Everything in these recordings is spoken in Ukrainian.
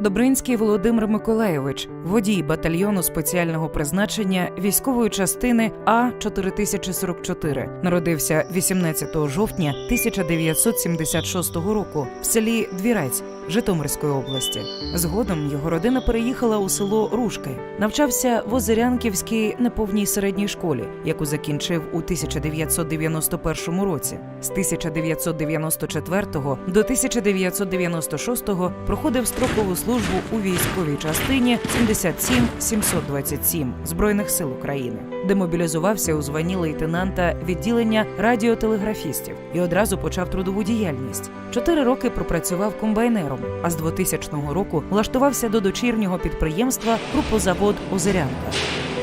Добринський Володимир Миколайович, водій батальйону спеціального призначення військової частини А 4044, народився 18 жовтня 1976 року в селі Двірець Житомирської області. Згодом його родина переїхала у село Рушки. Навчався в Озерянківській неповній середній школі, яку закінчив у 1991 році. З 1994 до 1996 проходив строкову службу у військовій частині 77 727 Збройних сил України, де мобілізувався у званні лейтенанта відділення радіотелеграфістів і одразу почав трудову діяльність. Чотири роки пропрацював комбайнером, а з 2000 року влаштувався до дочірнього підприємства Групозавод Озерянка.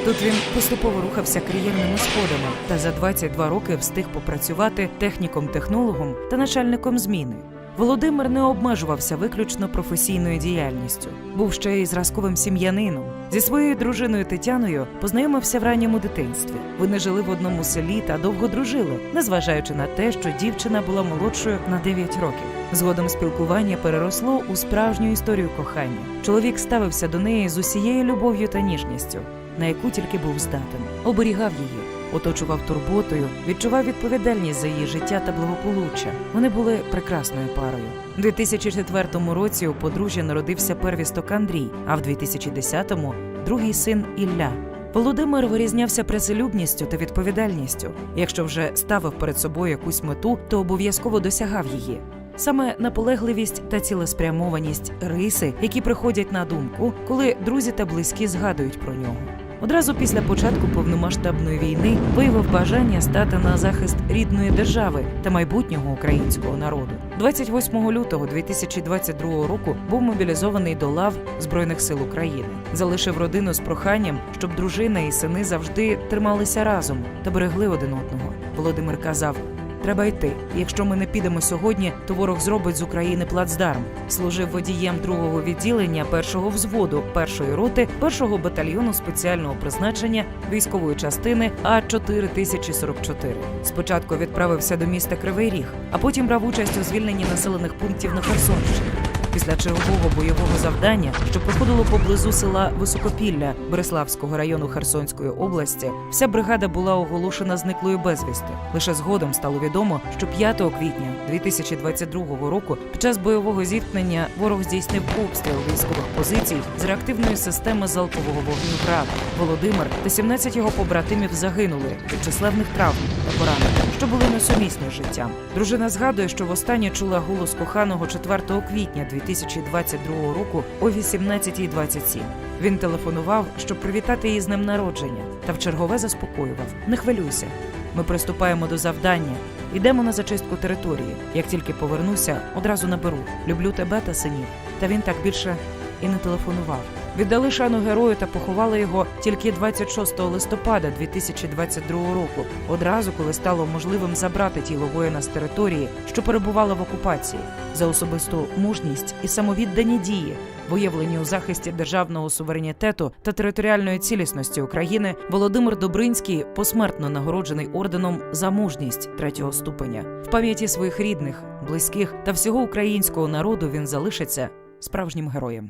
Тут він поступово рухався кар'єрними сходами та за 22 роки встиг попрацювати техніком-технологом та начальником зміни. Володимир не обмежувався виключно професійною діяльністю, був ще й зразковим сім'янином. Зі своєю дружиною Тетяною познайомився в ранньому дитинстві. Вони жили в одному селі та довго дружили, незважаючи на те, що дівчина була молодшою на 9 років. Згодом спілкування переросло у справжню історію кохання. Чоловік ставився до неї з усією любов'ю та ніжністю, на яку тільки був здатен, оберігав її, оточував турботою, відчував відповідальність за її життя та благополуччя. Вони були прекрасною парою. У 2004 році у подружжя народився первісток Андрій, а в 2010-му – другий син Ілля. Володимир вирізнявся працелюбністю та відповідальністю. Якщо вже ставив перед собою якусь мету, то обов'язково досягав її. Саме наполегливість та цілеспрямованість риси, які приходять на думку, коли друзі та близькі згадують про нього. Одразу після початку повномасштабної війни виявив бажання стати на захист рідної держави та майбутнього українського народу. 28 лютого 2022 року був мобілізований до лав Збройних сил України. Залишив родину з проханням, щоб дружина і сини завжди трималися разом та берегли один одного. Володимир казав. Треба йти. Якщо ми не підемо сьогодні, то ворог зробить з України плацдарм. Служив водієм другого відділення першого взводу першої роти першого батальйону спеціального призначення військової частини А 4044 Спочатку відправився до міста Кривий Ріг, а потім брав участь у звільненні населених пунктів на Херсонщині. Після чергового бойового завдання, що проходило поблизу села Високопілля Береславського району Херсонської області, вся бригада була оголошена зниклою безвісти. Лише згодом стало відомо, що 5 квітня 2022 року під час бойового зіткнення ворог здійснив обстріл військових позицій з реактивної системи залпового вогню «Град». Володимир та 17 його побратимів загинули від численних травм та поранень, що були несумісні з життям. Дружина згадує, що востаннє чула голос коханого 4 квітня 2022 року о 18.27. Він телефонував, щоб привітати її з днем народження, та вчергове заспокоював: не хвилюйся. Ми приступаємо до завдання. Йдемо на зачистку території. Як тільки повернуся, одразу наберу. Люблю тебе та синів. Та він так більше і не телефонував. Віддали шану герою та поховали його тільки 26 листопада 2022 року, одразу коли стало можливим забрати тіло воїна з території, що перебувала в окупації, за особисту мужність і самовіддані дії, виявлені у захисті державного суверенітету та територіальної цілісності України, Володимир Добринський посмертно нагороджений орденом за мужність третього ступеня. В пам'яті своїх рідних, близьких та всього українського народу він залишиться справжнім героєм.